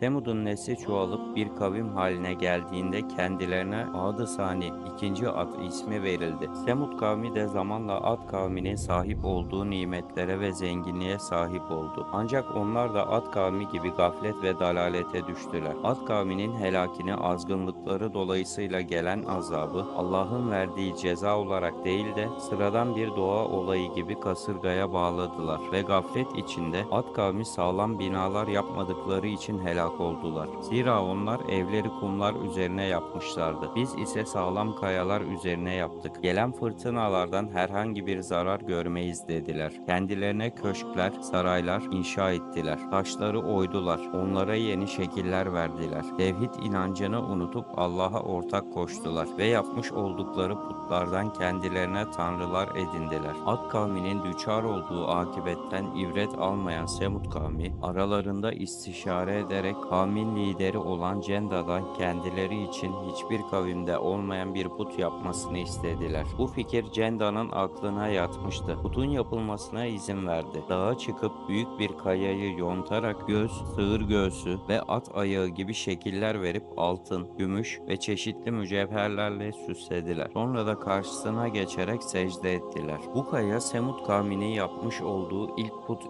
Semud'un nesli çoğalıp bir kavim haline geldiğinde kendilerine Ad-ı Sani, ikinci Ad ismi verildi. Semud kavmi de zamanla Ad kavminin sahip olduğu nimetlere ve zenginliğe sahip oldu. Ancak onlar da Ad kavmi gibi gaflet ve dalalete düştüler. Ad kavminin helakini azgınlıkları dolayısıyla gelen azabı Allah'ın verdiği ceza olarak değil de sıradan bir doğa olayı gibi kasırgaya bağladılar ve gaflet içinde Ad kavmi sağlam binalar yapmadıkları için helak oldular. Zira onlar evleri kumlar üzerine yapmışlardı. Biz ise sağlam kayalar üzerine yaptık. Gelen fırtınalardan herhangi bir zarar görmeyiz dediler. Kendilerine köşkler, saraylar inşa ettiler. Taşları oydular. Onlara yeni şekiller verdiler. Tevhid inancını unutup Allah'a ortak koştular ve yapmış oldukları putlardan kendilerine tanrılar edindiler. Ad kavminin düçar olduğu akibetten ibret almayan Semud kavmi aralarında istişare ederek kavmin lideri olan Cenda'dan kendileri için hiçbir kavimde olmayan bir put yapmasını istediler. Bu fikir Cenda'nın aklına yatmıştı. Putun yapılmasına izin verdi. Dağa çıkıp büyük bir kayayı yontarak göz, sığır göğsü ve at ayağı gibi şekiller verip altın, gümüş ve çeşitli mücevherlerle süslediler. Sonra da karşısına geçerek secde ettiler. Bu kaya Semud kavminin yapmış olduğu ilk put